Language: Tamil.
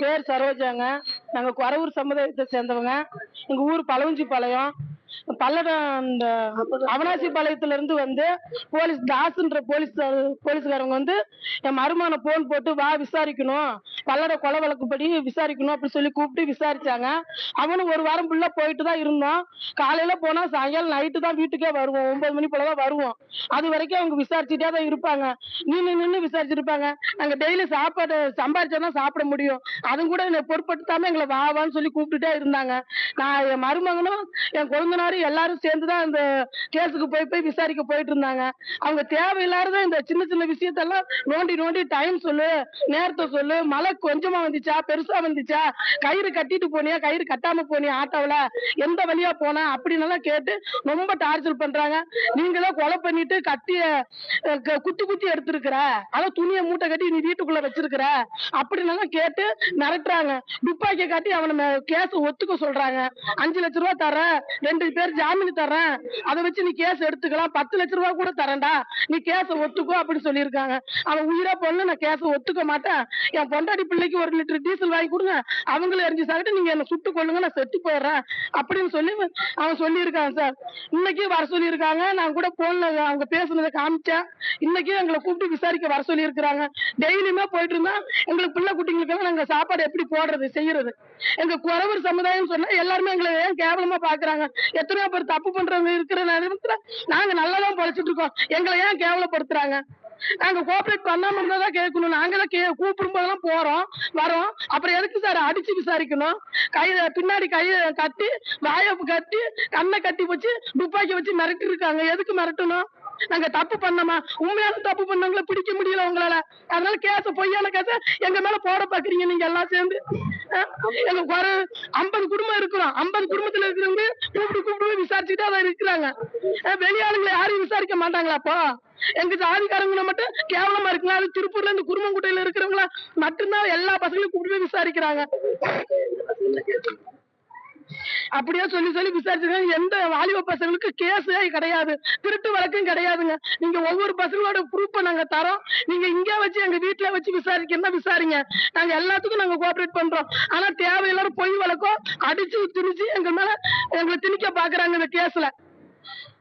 பேர் சரோஜாங்க. நாங்க குறவூர் சமுதாயத்தை சேர்ந்தவங்க. எங்க ஊர் பழவஞ்சி பாளையம். பல்லடம் இந்த அவனாசி பாளையத்துல இருந்து வந்து போலீஸ் தாஸ்ன்ற போலீஸ் போலீஸ்காரங்க வந்து என் மருமான போன் போட்டு வா விசாரிக்கணும். பல்லட கொலை வழக்குப்படி விசாரிக்கணும் அப்படி சொல்லி கூப்பிட்டு விசாரிச்சாங்க. அவனும் ஒரு வாரம் ஃபுல்லா போயிட்டு தான் இருந்தோம் காலையில போனா சாயங்காலம் நைட்டு தான் வீட்டுக்கே வருவோம். ஒன்பது மணி போல தான் வருவோம். அது வரைக்கும் அவங்க விசாரிச்சுட்டே தான் இருப்பாங்க. நின்று நின்று விசாரிச்சிருப்பாங்க. நாங்க டெய்லி சாப்பாடு சம்பாரிச்சா தான் சாப்பிட முடியும். அதுவும் கூட என்னை பொருட்படுத்தாம எங்களை வா வான்னு சொல்லி கூப்பிட்டுட்டே இருந்தாங்க. நான் என் மருமகனும் என் கொழுந்தனாரும் எல்லாரும் சேர்ந்து தான் இந்த கேஸுக்கு போய் போய் விசாரிக்க போயிட்டு இருந்தாங்க அவங்க தேவையில்லாத இந்த சின்ன சின்ன விஷயத்தெல்லாம் நோண்டி நோண்டி டைம் சொல்லு நேரத்தை சொல்லு மழை கொஞ்சமா வந்துச்சா பெருசா வந்துச்சா கயிறு கட்டிட்டு போனியா கயிறு கட்டாம போனியா ஆட்டோவில் எந்த வழியா போன அப்படின்னு கேட்டு ரொம்ப டார்ச்சர் பண்றாங்க. நீங்களே கொலை பண்ணிட்டு கட்டிய குத்தி குத்தி எடுத்திருக்கிற அதான் துணியை மூட்டை கட்டி நீ வீட்டுக்குள்ள வச்சிருக்கிற அப்படின்னு கேட்டு மிரட்டுறாங்க. துப்பாக்கியை காட்டி அவனை கேஸ் ஒத்துக்க சொல்றாங்க. தரேன் அஞ்சு லட்ச ரூபா தரேன் ரெண்டு பேர் ஜாமீன் தரேன் அதை வச்சு நீ கேஸ் எடுத்துக்கலாம். பத்து லட்ச ரூபா கூட தரேன்டா. நீ கேஸ ஒத்துக்கோ அப்படின்னு சொல்லியிருக்காங்க. அவன் உயிரா பொண்ணு நான் கேஸ ஒத்துக்க மாட்டேன். என் பொண்டாடி பிள்ளைக்கு ஒரு லிட்டர் டீசல் வாங்கி கொடுங்க. அவங்களும் எரிஞ்சு சாப்பிட்டு நீங்க என்ன சுட்டு கொள்ளுங்க நான் செத்து போயிடுறேன். அப்படின்னு சொல்லி அவன் சொல்லியிருக்கான் சார். இன்னைக்கு வர சொல்லியிருக்காங்க. நான் கூட போன்ல அவங்க பேசுனதை காமிச்சேன். இன்னைக்கு எங்களை கூப்பிட்டு விசாரிக்க வர சொல்லியிருக்கிறாங்க. டெய்லியுமே போயிட்டு இருந்தா எங்களுக்கு பிள்ளை குட்டிங்களுக்கெல்லாம் நாங்க சாப்பாடு எப்படி போடுறது செய்யறது? எங்க குறவர் சமுதாயம் சொன்னா எல்லாருமே எங்களை ஏன் கேவலமா பாக்குறாங்க. எத்தனையோ பேர் தப்பு பண்றவங்க இருக்கிற நேரத்துல நாங்க நல்லாதான் தான் இருக்கோம். எங்களை ஏன் கேவலப்படுத்துறாங்க? நாங்க கோஆபரேட் பண்ணாம இருந்தா கேட்கணும். நாங்க தான் கே கூப்பிடும் போதெல்லாம் போறோம் வரோம். அப்புறம் எதுக்கு சார் அடிச்சு விசாரிக்கணும்? கை பின்னாடி கைய கட்டி வாயை கட்டி கண்ணை கட்டி வச்சு துப்பாக்கி வச்சு மிரட்டி இருக்காங்க எதுக்கு மிரட்டணும்? நாங்க தப்பு பண்ணோமா? உண்மையான தப்பு பண்ணவங்கள பிடிக்க முடியல உங்களால. அதனால கேச பொய்யான கேச எங்க மேல போட பாக்குறீங்க நீங்க எல்லாம் சேர்ந்து. அஹ், ஒரு ஐம்பது குடும்பம் இருக்கிறோம். ஐம்பது குடும்பத்துல இருக்கிறவங்க கூப்பிட்டு கூப்பிட்டு விசாரிச்சுட்டு விசாரிச்சுட்டே தான் இருக்கிறாங்க. வெளியாளுங்களை யாரையும் விசாரிக்க மாட்டாங்களாப்பா எங்க ஜாதிக்காரங்களை மட்டும் கேவலமா இருக்குங்களா? அது திருப்பூர்ல குடும்பம் குட்டையில இருக்கிறவங்கள மட்டும்தான் எல்லா பசங்களையும் கூப்பிட்டு விசாரிக்கிறாங்க. அப்படியே சொல்லி சொல்லி விசாரிச்சிருக்காங்க எந்த வாலிப பசங்களுக்கு கேஸே கிடையாது. திருட்டு வழக்கும் கிடையாதுங்க. நீங்க ஒவ்வொரு பசங்களோட ப்ரூஃப் நாங்க தரோம். நீங்க இங்க வச்சு எங்க வீட்டுல வச்சு விசாரிக்கணும்னா விசாரிங்க? நாங்க எல்லாத்துக்கும் நாங்க கோஆபரேட் பண்றோம். ஆனா தேவையில்லாத பொய் வழக்கம் அடிச்சு திணிச்சு எங்க மேல எங்களை திணிக்க பாக்குறாங்க இந்த கேஸ்ல